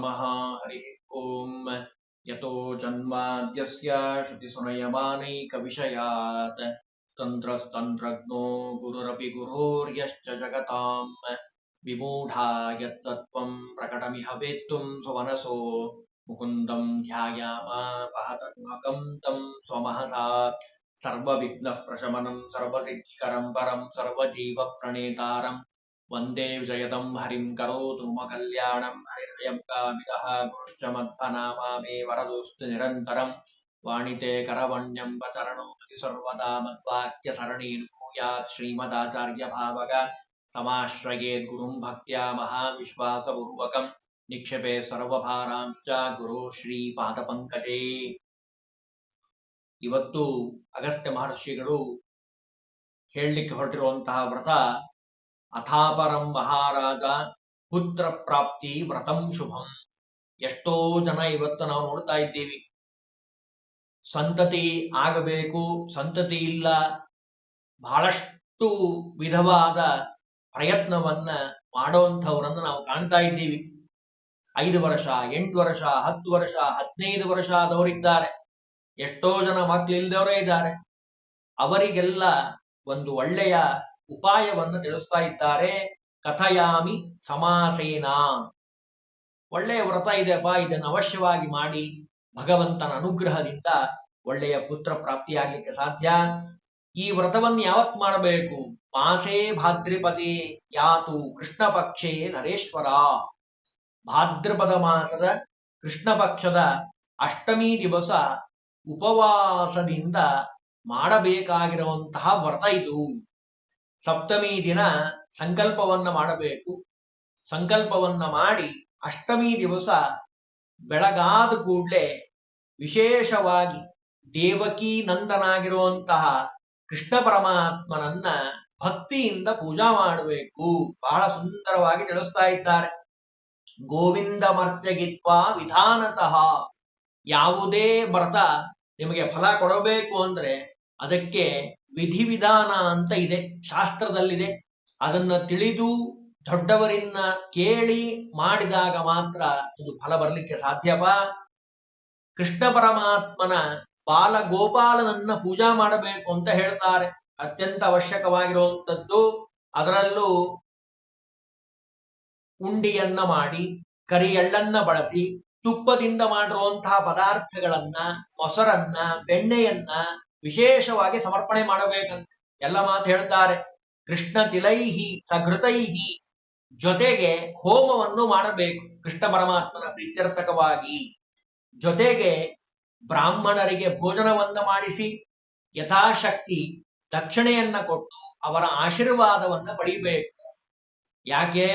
नमः, हरिः ॐ यतो जन्माद्यस्य श्रुतिसुनयमानैकविषयात् तन्त्रस्तन्त्रज्ञो गुरुरपि गुरोर्यश्च जगताम्। विमूढा यत्तत्त्वम् प्रकटमिह वेत्तुम् स्वमनसो। मुकुन्दम् ध्यायामापहतगुहकम् तम् स्वमहसा। सर्वविघ्नः प्रशमनम् सर्वसिद्धिकरम् परम् सर्वजीवप्रणेतारम् ವಂದೇ ಜಯತಂ ಹರಿಂ ಕರೋತು ಕಲ್ಯಾಣಂ ಹರಿಣಯಂ ಕಾಮಿದಃ ಗೋಶ್ಚಮದ್ಭನಾಮಾಮೇ ವರದೋಸ್ತು ನಿರಂತರಂ ವಾಣಿತೆ ಕರವಣ್ಯಂ ವಚರಣೋತಿ ಸರ್ವದಾ ಮದ್ವಾಕ್ಯ ಸರಣೀರ್ ಭೂಯಾತ್ ಶ್ರೀಮದಾಚಾರ್ಯ ಭಾವಕ ಸಮಾಶ್ರಯೇದ್ ಗುರುಂ ಭಕ್ತ್ಯಾ ಮಹಾವಿಶ್ವಾಸಪೂರ್ವಕಂ ನಿಕ್ಷೇಪೆ ಸರ್ವಭಾರಾಂಶ್ಚ ಗುರು ಶ್ರೀ ಪಾದಪಂಕಜೇ ಇವತ್ತು ಅಗಸ್ತ್ಯ ಮಹರ್ಷಿಗಳು ಹೇಳಲಿಕ್ಕೆ ಹೊರಟಿರುವಂತಹ ವ್ರತ ಅಥಾಪರಂ ಮಹಾರಾಜ ಪುತ್ರ ಪ್ರಾಪ್ತಿ ವ್ರತಂ ಶುಭಂ. ಎಷ್ಟೋ ಜನ ಇವತ್ತು ನಾವು ನೋಡ್ತಾ ಇದ್ದೀವಿ. ಸಂತತಿ ಆಗಬೇಕು, ಸಂತತಿ ಇಲ್ಲ, ಬಹಳಷ್ಟು ವಿಧವಾದ ಪ್ರಯತ್ನವನ್ನ ಮಾಡೋಂಥವ್ರನ್ನ ನಾವು ಕಾಣ್ತಾ ಇದ್ದೀವಿ. ಐದು ವರ್ಷ, ಎಂಟು ವರ್ಷ, ಹತ್ತು ವರ್ಷ, ಹದಿನೈದು ವರ್ಷ ಆದವರಿದ್ದಾರೆ. ಎಷ್ಟೋ ಜನ ಮಕ್ಕಳಿಲ್ದವರೇ ಇದ್ದಾರೆ. ಅವರಿಗೆಲ್ಲ ಒಂದು ಒಳ್ಳೆಯ ಉಪಾಯವನ್ನು ತಿಳಿಸ್ತಾ ಇದ್ದಾರೆ. ಕಥಯಾಮಿ ಸಮಾಸೇನ. ಒಳ್ಳೆಯ ವ್ರತ ಇದೆಪ್ಪ ಇದನ್ನು ಅವಶ್ಯವಾಗಿ ಮಾಡಿ. ಭಗವಂತನ ಅನುಗ್ರಹದಿಂದ ಒಳ್ಳೆಯ ಪುತ್ರ ಪ್ರಾಪ್ತಿಯಾಗಲಿಕ್ಕೆ ಸಾಧ್ಯ. ಈ ವ್ರತವನ್ನು ಯಾವತ್ ಮಾಡಬೇಕು? ಮಾಸೇ ಭಾದ್ರಿಪದಿ ಯಾತು ಕೃಷ್ಣ ಪಕ್ಷೇ ನರೇಶ್ವರ. ಭಾದ್ರಪದ ಮಾಸದ ಕೃಷ್ಣ ಪಕ್ಷದ ಅಷ್ಟಮಿ ದಿವಸ ಉಪವಾಸದಿಂದ ಮಾಡಬೇಕಾಗಿರುವಂತಹ ವ್ರತ ಇದು. ಸಪ್ತಮಿ ದಿನ ಸಂಕಲ್ಪವನ್ನ ಮಾಡಬೇಕು. ಸಂಕಲ್ಪವನ್ನ ಮಾಡಿ ಅಷ್ಟಮಿ ದಿವಸ ಬೆಳಗಾದ ಕೂಡಲೇ ವಿಶೇಷವಾಗಿ ದೇವಕಿ ನಂದನಾಗಿರುವಂತಹ ಕೃಷ್ಣ ಪರಮಾತ್ಮನನ್ನ ಭಕ್ತಿಯಿಂದ ಪೂಜಾ ಮಾಡಬೇಕು. ಬಹಳ ಸುಂದರವಾಗಿ ತಿಳಿಸ್ತಾ ಇದ್ದಾರೆ. ಗೋವಿಂದ ಮರ್ಚಗಿತ್ವ ವಿಧಾನತಃ. ಯಾವುದೇ ವ್ರತ ನಿಮಗೆ ಫಲ ಕೊಡಬೇಕು ಅಂದ್ರೆ ಅದಕ್ಕೆ ವಿಧಿವಿಧಾನ ಅಂತ ಇದೆ, ಶಾಸ್ತ್ರದಲ್ಲಿದೆ. ಅದನ್ನ ತಿಳಿದು ದೊಡ್ಡವರಿಂದ ಕೇಳಿ ಮಾಡಿದಾಗ ಮಾತ್ರ ಅದು ಫಲ ಬರಲಿಕ್ಕೆ ಸಾಧ್ಯವಾ ಕೃಷ್ಣ ಪರಮಾತ್ಮನ ಬಾಲ ಗೋಪಾಲನನ್ನ ಪೂಜಾ ಮಾಡಬೇಕು ಅಂತ ಹೇಳ್ತಾರೆ. ಅತ್ಯಂತ ಅವಶ್ಯಕವಾಗಿರುವಂಥದ್ದು ಅದರಲ್ಲೂ ಉಂಡಿಯನ್ನ ಮಾಡಿ ಕರಿ ಎಳ್ಳನ್ನ ಬಳಸಿ, ತುಪ್ಪದಿಂದ ಮಾಡಿರುವಂತಹ ಪದಾರ್ಥಗಳನ್ನ, ಮೊಸರನ್ನ, ಬೆಣ್ಣೆಯನ್ನ ವಿಶೇಷವಾಗಿ ಸಮರ್ಪಣೆ ಮಾಡಬೇಕಂತ ಎಲ್ಲ ಮಾತು ಹೇಳ್ತಾರೆ. ಕೃಷ್ಣ ತಿಲೈಹಿ ಸಘೃತೈಹಿ ಜೊತೆಗೆ ಹೋಮವನ್ನು ಮಾಡಬೇಕು. ಕೃಷ್ಣ ಪರಮಾತ್ಮನ ಪ್ರೀತ್ಯರ್ಥಕವಾಗಿ ಜೊತೆಗೆ ಬ್ರಾಹ್ಮಣರಿಗೆ ಭೋಜನವನ್ನ ಮಾಡಿಸಿ ಯಥಾಶಕ್ತಿ ದಕ್ಷಿಣೆಯನ್ನ ಕೊಟ್ಟು ಅವರ ಆಶೀರ್ವಾದವನ್ನ ಪಡೆಯಬೇಕು ಯಾಕೆ?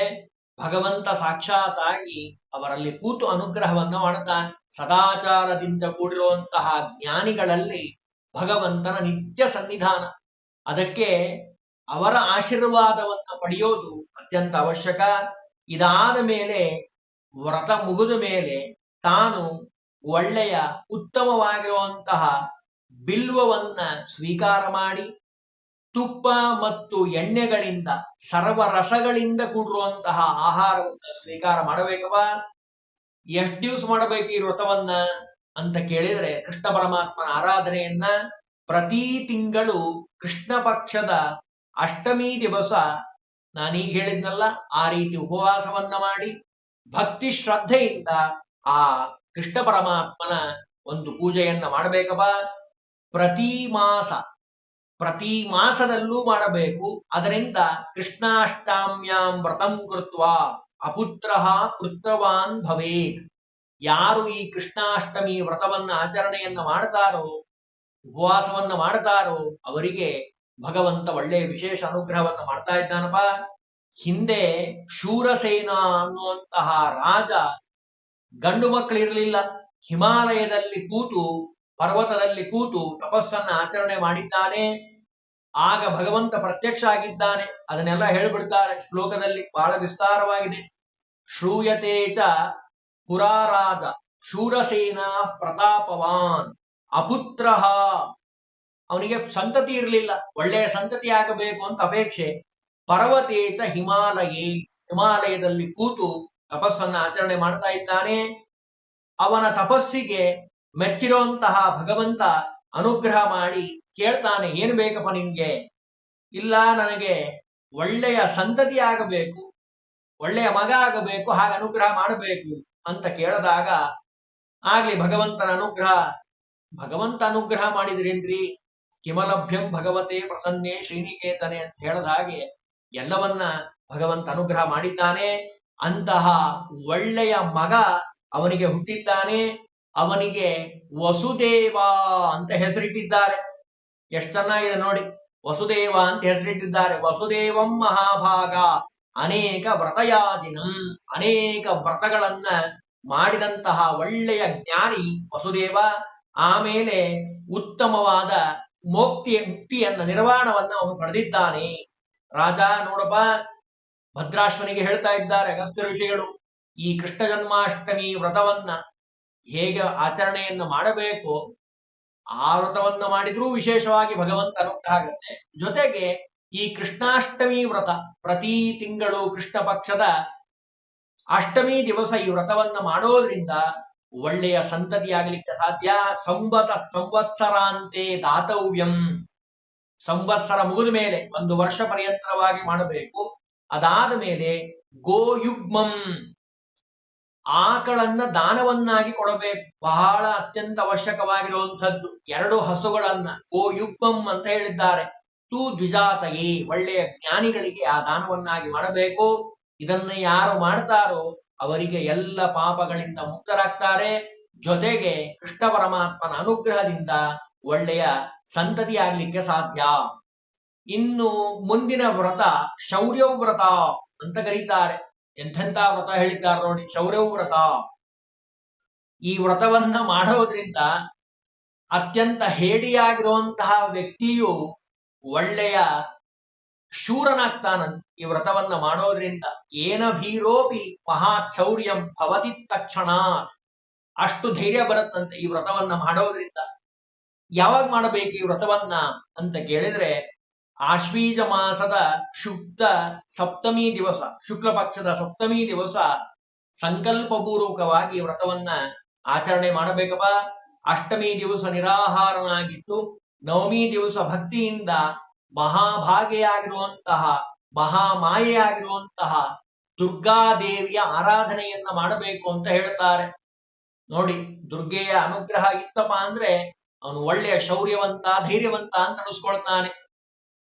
ಭಗವಂತ ಸಾಕ್ಷಾತ್ತಾಗಿ ಅವರಲ್ಲಿ ಕೂತು ಅನುಗ್ರಹವನ್ನ ಮಾಡುತ್ತಾನೆ. ಸದಾಚಾರದಿಂದ ಕೂಡಿರುವಂತಹ ಜ್ಞಾನಿಗಳಲ್ಲಿ ಭಗವಂತನ ನಿತ್ಯ ಸನ್ನಿಧಾನ. ಅದಕ್ಕೆ ಅವರ ಆಶೀರ್ವಾದವನ್ನು ಪಡೆಯೋದು ಅತ್ಯಂತ ಅವಶ್ಯಕ. ಇದಾದ ಮೇಲೆ, ವ್ರತ ಮುಗಿದ ಮೇಲೆ ತಾನು ಒಳ್ಳೆಯ, ಉತ್ತಮವಾಗಿರುವಂತಹ ಬಿಲ್ವವನ್ನ ಸ್ವೀಕಾರ ಮಾಡಿ, ತುಪ್ಪ ಮತ್ತು ಎಣ್ಣೆಗಳಿಂದ, ಸರ್ವರಸಗಳಿಂದ ಕೂಡಿರುವಂತಹ ಆಹಾರವನ್ನು ಸ್ವೀಕಾರ ಮಾಡಬೇಕವ ಎಷ್ಟು ದಿವಸ ಮಾಡಬೇಕು ಈ ವ್ರತವನ್ನ? ಅಂತ ಕೇಳಿದರೆ ಕೃಷ್ಣ ಪರಮಾತ್ಮನ ಆರಾಧನೆಯನ್ನ ಪ್ರತಿ ತಿಂಗಳು ಕೃಷ್ಣ ಪಕ್ಷದ ಅಷ್ಟಮಿ ದಿವಸ ನಾನೀಗ ಹೇಳಿದ್ನಲ್ಲ ಆ ರೀತಿ ಉಪವಾಸವನ್ನ ಮಾಡಿ ಭಕ್ತಿ ಶ್ರದ್ಧೆಯಿಂದ ಆ ಕೃಷ್ಣ ಪರಮಾತ್ಮನ ಒಂದು ಪೂಜೆಯನ್ನ ಮಾಡಬೇಕಪ್ಪ. ಪ್ರತಿ ಮಾಸ, ಪ್ರತಿ ಮಾಸದಲ್ಲೂ ಮಾಡಬೇಕು. ಅದರಿಂದ ಕೃಷ್ಣಾಷ್ಟಾಮ್ಯಾಂ ವ್ರತಂ ಕೃತ್ವ ಅಪುತ್ರ ಪುತ್ರವಾನ್ ಭವೇತ್. ಯಾರು ಈ ಕೃಷ್ಣಾಷ್ಟಮಿ ವ್ರತವನ್ನ ಆಚರಣೆಯನ್ನ ಮಾಡ್ತಾರೋ, ಉಪವಾಸವನ್ನ ಮಾಡ್ತಾರೋ, ಅವರಿಗೆ ಭಗವಂತ ಒಳ್ಳೆಯ ವಿಶೇಷ ಅನುಗ್ರಹವನ್ನ ಮಾಡ್ತಾ ಇದ್ದಾನಪ್ಪ. ಹಿಂದೆ ಶೂರಸೇನ ಅನ್ನುವಂತಹ ರಾಜ ಗಂಡು ಮಕ್ಕಳಿರಲಿಲ್ಲ ಹಿಮಾಲಯದಲ್ಲಿ ಕೂತು, ಪರ್ವತದಲ್ಲಿ ಕೂತು ತಪಸ್ಸನ್ನ ಆಚರಣೆ ಮಾಡಿದ್ದಾನೆ. ಆಗ ಭಗವಂತ ಪ್ರತ್ಯಕ್ಷ ಆಗಿದ್ದಾನೆ. ಅದನ್ನೆಲ್ಲ ಹೇಳ್ಬಿಡ್ತಾರೆ. ಶ್ಲೋಕದಲ್ಲಿ ಬಹಳ ವಿಸ್ತಾರವಾಗಿದೆ. ಶ್ರೂಯತೆ ಪುರಾರಾಜ ಶೂರಸೇನಾ ಪ್ರತಾಪವಾನ್, ಅಪುತ್ರ ಅವನಿಗೆ ಸಂತತಿ ಇರಲಿಲ್ಲ, ಒಳ್ಳೆಯ ಸಂತತಿ ಆಗಬೇಕು ಅಂತ ಅಪೇಕ್ಷೆ. ಪರ್ವತೇಚ ಹಿಮಾಲಯೇ, ಹಿಮಾಲಯದಲ್ಲಿ ಕೂತು ತಪಸ್ಸನ್ನ ಆಚರಣೆ ಮಾಡ್ತಾ ಇದ್ದಾನೆ. ಅವನ ತಪಸ್ಸಿಗೆ ಮೆಚ್ಚಿರುವಂತಹ ಭಗವಂತ ಅನುಗ್ರಹ ಮಾಡಿ ಕೇಳ್ತಾನೆ, ಏನು ಬೇಕಪ್ಪ ನಿನ್ಗೆ? ಇಲ್ಲ, ನನಗೆ ಒಳ್ಳೆಯ ಸಂತತಿ ಆಗಬೇಕು, ಒಳ್ಳೆಯ ಮಗ ಆಗಬೇಕು, ಹಾಗೆ ಅನುಗ್ರಹ ಮಾಡಬೇಕು. ಅಂತ ಕೇಳಿದಾಗ, ಆಗ್ಲಿ ಭಗವಂತನ ಅನುಗ್ರಹ, ಭಗವಂತ ಅನುಗ್ರಹ ಮಾಡಿದ್ರೇನ್ರಿ? ಕಿಮಲಭ್ಯಂ ಭಗವತೆ ಪ್ರಸನ್ನೆ ಶ್ರೀನಿಕೇತನೆ ಅಂತ ಹೇಳದ ಹಾಗೆ ಎಲ್ಲವನ್ನ ಭಗವಂತ ಅನುಗ್ರಹ ಮಾಡಿದ್ದಾನೆ. ಅಂತಹ ಒಳ್ಳೆಯ ಮಗ ಅವನಿಗೆ ಹುಟ್ಟಿದ್ದಾನೆ. ಅವನಿಗೆ ವಸುದೇವ ಅಂತ ಹೆಸರಿಟ್ಟಿದ್ದಾರೆ. ಎಷ್ಟು ಚೆನ್ನಾಗಿದೆ ನೋಡಿ. ವಸುದೇವ ಅಂತ ಹೆಸರಿಟ್ಟಿದ್ದಾರೆ. ವಸುದೇವಂ ಮಹಾಭಾಗ. ಅನೇಕ ವ್ರತಯಾಜಿನಂ, ಅನೇಕ ವ್ರತಗಳನ್ನ ಮಾಡಿದಂತಹ ಒಳ್ಳೆಯ ಜ್ಞಾನಿ ವಸುದೇವ, ಆಮೇಲೆ ಉತ್ತಮವಾದ ಮೋಕ್ತಿಯ ಮುಕ್ತಿಯನ್ನ ನಿರ್ವಾಣವನ್ನ ಅವನು ಪಡೆದಿದ್ದಾನೆ. ರಾಜ ನೋಡಪ್ಪ, ಭದ್ರಾಶ್ವನಿಗೆ ಹೇಳ್ತಾ ಇದ್ದಾರೆ ಅಗಸ್ತ್ಯ ಋಷಿಗಳು, ಈ ಕೃಷ್ಣ ಜನ್ಮಾಷ್ಟಮಿ ವ್ರತವನ್ನ ಹೇಗೆ ಆಚರಣೆಯನ್ನ ಮಾಡಬೇಕು, ಆ ವ್ರತವನ್ನ ಮಾಡಿದ್ರೂ ವಿಶೇಷವಾಗಿ ಭಗವಂತ ಅನುಗ್ರಹ ಆಗುತ್ತೆ ಜೊತೆಗೆ ಈ ಕೃಷ್ಣಾಷ್ಟಮಿ ವ್ರತ, ಪ್ರತಿ ತಿಂಗಳು ಕೃಷ್ಣ ಪಕ್ಷದ ಅಷ್ಟಮಿ ದಿವಸ ಈ ವ್ರತವನ್ನ ಮಾಡೋದ್ರಿಂದ ಒಳ್ಳೆಯ ಸಂತತಿಯಾಗಲಿಕ್ಕೆ ಸಾಧ್ಯ. ಸಂವತ, ಸಂವತ್ಸರಾಂತೆ ದಾತವ್ಯಂ. ಸಂವತ್ಸರ ಮುಗಿದ ಮೇಲೆ ಒಂದು ವರ್ಷ ಪರ್ಯಂತರವಾಗಿ ಮಾಡಬೇಕು. ಅದಾದ ಮೇಲೆ ಗೋಯುಗ್ಮಂ. ಆಕಳನ್ನ ದಾನವನ್ನಾಗಿ ಕೊಡಬೇಕು. ಬಹಳ ಅತ್ಯಂತ ಅವಶ್ಯಕವಾಗಿರುವಂಥದ್ದು ಎರಡು ಹಸುಗಳನ್ನ, ಗೋಯುಗ್ಮಂ ಅಂತ ಹೇಳಿದ್ದಾರೆ. ತು ದ್ವಿಜಾತಯಿ ಒಳ್ಳೆಯ ಜ್ಞಾನಿಗಳಿಗೆ ಆ ದಾನವನ್ನಾಗಿ ಮಾಡಬೇಕು. ಇದನ್ನ ಯಾರು ಮಾಡ್ತಾರೋ ಅವರಿಗೆ ಎಲ್ಲ ಪಾಪಗಳಿಂದ ಮುಕ್ತರಾಗ್ತಾರೆ. ಜೊತೆಗೆ ಕೃಷ್ಣ ಪರಮಾತ್ಮನ ಅನುಗ್ರಹದಿಂದ ಒಳ್ಳೆಯ ಸಂತತಿ ಆಗ್ಲಿಕ್ಕೆ ಸಾಧ್ಯ. ಇನ್ನು ಮುಂದಿನ ವ್ರತ ಶೌರ್ಯ ವ್ರತ ಅಂತ ಕರೀತಾರೆ. ಎಂಥೆಂಥ ವ್ರತ ಹೇಳಿದ್ದಾರೆ ನೋಡಿ, ಶೌರ್ಯ ವ್ರತ. ಈ ವ್ರತವನ್ನ ಮಾಡೋದ್ರಿಂದ ಅತ್ಯಂತ ಹೇಡಿಯಾಗಿರುವಂತಹ ವ್ಯಕ್ತಿಯು ಒಳ್ಳೆಯ ಶೂರನಾಗ್ತಾನಂತ ಈ ವ್ರತವನ್ನ ಮಾಡೋದ್ರಿಂದ ಏನ ಭೀರೋಪಿ ಮಹಾಚೌರ್ಯಂ ಭವತಿ ತಕ್ಷಣಾತ್. ಅಷ್ಟು ಧೈರ್ಯ ಬರುತ್ತಂತೆ ಈ ವ್ರತವನ್ನ ಮಾಡೋದ್ರಿಂದ. ಯಾವಾಗ ಮಾಡಬೇಕು ಈ ವ್ರತವನ್ನ ಅಂತ ಕೇಳಿದ್ರೆ ಆಶ್ವೀಜ ಮಾಸದ ಶುಕ್ತ ಸಪ್ತಮಿ ದಿವಸ, ಶುಕ್ಲ ಪಕ್ಷದ ಸಪ್ತಮಿ ದಿವಸ ಸಂಕಲ್ಪಪೂರ್ವಕವಾಗಿ ವ್ರತವನ್ನ ಆಚರಣೆ ಮಾಡಬೇಕಪ್ಪ. ಅಷ್ಟಮಿ ದಿವಸ ನಿರಾಹಾರನಾಗಿದ್ದು ನವಮಿ ದಿವಸ ಭಕ್ತಿಯಿಂದ ಮಹಾಭಾಗೆಯಾಗಿರುವಂತಹ, ಮಹಾಮಾಯೆಯಾಗಿರುವಂತಹ ದುರ್ಗಾದೇವಿಯ ಆರಾಧನೆಯನ್ನ ಮಾಡಬೇಕು ಅಂತ ಹೇಳ್ತಾರೆ. ನೋಡಿ, ದುರ್ಗೆಯ ಅನುಗ್ರಹ ಇತ್ತಪ್ಪ ಅಂದ್ರೆ ಅವನು ಒಳ್ಳೆಯ ಶೌರ್ಯವಂತ, ಧೈರ್ಯವಂತ ಅಂತ ಅನಿಸ್ಕೊಳ್ತಾನೆ.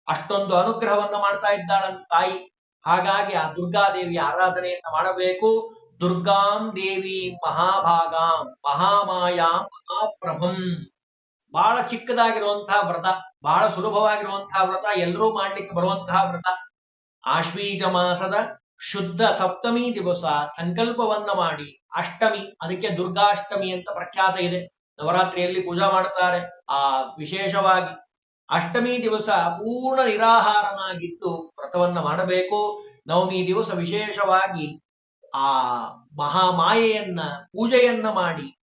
ಅಷ್ಟೊಂದು ಅನುಗ್ರಹವನ್ನ ಮಾಡ್ತಾ ಇದ್ದಾಳಂತ ತಾಯಿ. ಹಾಗಾಗಿ ಆ ದುರ್ಗಾದೇವಿಯ ಆರಾಧನೆಯನ್ನ ಮಾಡಬೇಕು. ದುರ್ಗಾಂ ದೇವಿ ಮಹಾಭಾಗಾಂ ಮಹಾಮಾಯಾಂ ಮಹಾಪ್ರಭಂ. ಬಹಳ ಚಿಕ್ಕದಾಗಿರುವಂತಹ ವ್ರತ, ಬಹಳ ಸುಲಭವಾಗಿರುವಂತಹ ವ್ರತ, ಎಲ್ಲರೂ ಮಾಡ್ಲಿಕ್ಕೆ ಬರುವಂತಹ ವ್ರತ. ಆಶ್ವೀಜ ಮಾಸದ ಶುದ್ಧ ಸಪ್ತಮಿ ದಿವಸ ಸಂಕಲ್ಪವನ್ನ ಮಾಡಿ, ಅಷ್ಟಮಿ, ಅದಕ್ಕೆ ದುರ್ಗಾಷ್ಟಮಿ ಅಂತ ಪ್ರಖ್ಯಾತ ಇದೆ. ನವರಾತ್ರಿಯಲ್ಲಿ ಪೂಜಾ ಮಾಡ್ತಾರೆ. ಆ ವಿಶೇಷವಾಗಿ ಅಷ್ಟಮಿ ದಿವಸ ಪೂರ್ಣ ನಿರಾಹಾರನಾಗಿದ್ದು ವ್ರತವನ್ನ ಮಾಡಬೇಕು. ನವಮಿ ದಿವಸ ವಿಶೇಷವಾಗಿ ಆ ಮಹಾಮಾಯೆಯನ್ನ, ಪೂಜೆಯನ್ನ ಮಾಡಿ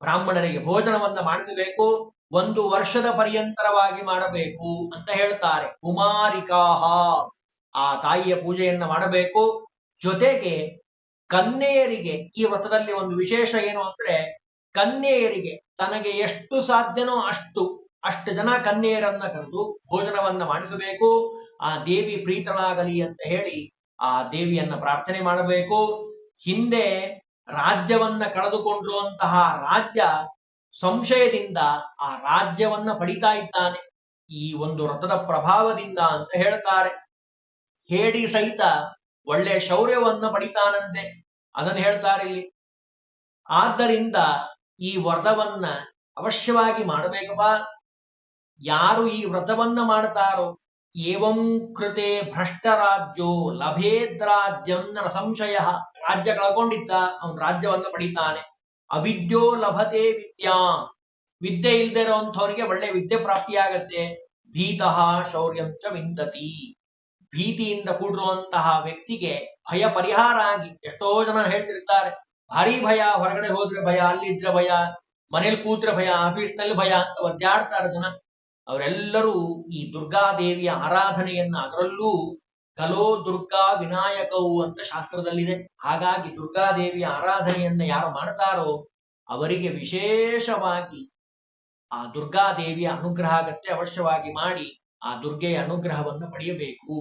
ಬ್ರಾಹ್ಮಣರಿಗೆ ಭೋಜನವನ್ನ ಮಾಡಿಸಬೇಕು, ಒಂದು ವರ್ಷದ ಪರ್ಯಂತರವಾಗಿ ಮಾಡಬೇಕು ಅಂತ ಹೇಳ್ತಾರೆ. ಕುಮಾರಿಕಾಹ ಆ ತಾಯಿಯ ಪೂಜೆಯನ್ನ ಮಾಡಬೇಕು. ಜೊತೆಗೆ ಕನ್ಯೆಯರಿಗೆ, ಈ ವ್ರತದಲ್ಲಿ ಒಂದು ವಿಶೇಷ ಏನು ಅಂದ್ರೆ, ಕನ್ಯೆಯರಿಗೆ ತನಗೆ ಎಷ್ಟು ಸಾಧ್ಯನೋ ಅಷ್ಟು ಅಷ್ಟು ಜನ ಕನ್ಯೆಯರನ್ನ ಕರೆದು ಭೋಜನವನ್ನ ಮಾಡಿಸಬೇಕು. ಆ ದೇವಿ ಪ್ರೀತಳಾಗಲಿ ಅಂತ ಹೇಳಿ ಆ ದೇವಿಯನ್ನ ಪ್ರಾರ್ಥನೆ ಮಾಡಬೇಕು. ಹಿಂದೆ ರಾಜ್ಯವನ್ನ ಕಳೆದುಕೊಂಡಿರುವಂತಹ ರಾಜ್ಯ ಸಂಶಯದಿಂದ ಆ ರಾಜ್ಯವನ್ನ ಪಡಿತಾ ಇದ್ದಾನೆ. ಈ ಒಂದು ವ್ರತದ ಪ್ರಭಾವದಿಂದ ಅಂತ ಹೇಳ್ತಾರೆ. ಹೇಡಿ ಸಹಿತ ಒಳ್ಳೆ ಶೌರ್ಯವನ್ನ ಪಡಿತಾನಂತೆ. ಅದನ್ನ ಹೇಳ್ತಾರೆ ಇಲ್ಲಿ. ಆದ್ದರಿಂದ ಈ ವ್ರತವನ್ನ ಅವಶ್ಯವಾಗಿ ಮಾಡಬೇಕಪ್ಪ. ಯಾರು ಈ ವ್ರತವನ್ನ ಮಾಡ್ತಾರೋ ಏವಂ ಕೃತೆ ಭ್ರಷ್ಟರಾಜ್ಯೋ ಲಭೇದ್ರಾಜ್ಯಂ ನ ಸಂಶಯ ರಾಜ್ಯ ಕಳ್ಕೊಂಡಿದ್ದ ಅವನು ರಾಜ್ಯವನ್ನ ಪಡಿತಾನೆ ಅವಿದ್ಯೋ ಲಭತೆ ವಿದ್ಯಾ ವಿದ್ಯೆ ಇಲ್ದೇ ಒಳ್ಳೆ ವಿದ್ಯೆ ಪ್ರಾಪ್ತಿಯಾಗತ್ತೆ ಭೀತಃ ಶೌರ್ಯಂ ವಿಂದತಿ ಭೀತಿಯಿಂದ ಕೂಡಿರುವಂತಹ ವ್ಯಕ್ತಿಗೆ ಭಯ ಪರಿಹಾರ ಆಗಿ ಎಷ್ಟೋ ಜನ ಹೇಳ್ತಿರ್ತಾರೆ, ಭಾರಿ ಭಯ, ಹೊರಗಡೆ ಹೋದ್ರೆ ಭಯ, ಅಲ್ಲಿ ಇದ್ರೆ ಭಯ, ಮನೇಲಿ ಕೂತ್ರೆ ಭಯ ಆಫೀಸ್ನಲ್ಲಿ ಭಯ ಅಂತ ಒದ್ದಾಡ್ತಾರೆ ಜನ. ಅವರೆಲ್ಲರೂ ಈ ದುರ್ಗಾದೇವಿಯ ಆರಾಧನೆಯನ್ನ ಅದರಲ್ಲೂ ಕಲೋ ದುರ್ಗಾ ವಿನಾಯಕವು ಅಂತ ಶಾಸ್ತ್ರದಲ್ಲಿದೆ. ಹಾಗಾಗಿ ದುರ್ಗಾದೇವಿಯ ಆರಾಧನೆಯನ್ನ ಯಾರು ಮಾಡ್ತಾರೋ ಅವರಿಗೆ ವಿಶೇಷವಾಗಿ ಆ ದುರ್ಗಾದೇವಿಯ ಅನುಗ್ರಹ ಅಗತ್ಯ ಅವಶ್ಯವಾಗಿ ಮಾಡಿ ಆ ದುರ್ಗೆಯ ಅನುಗ್ರಹವನ್ನು ಪಡೆಯಬೇಕು.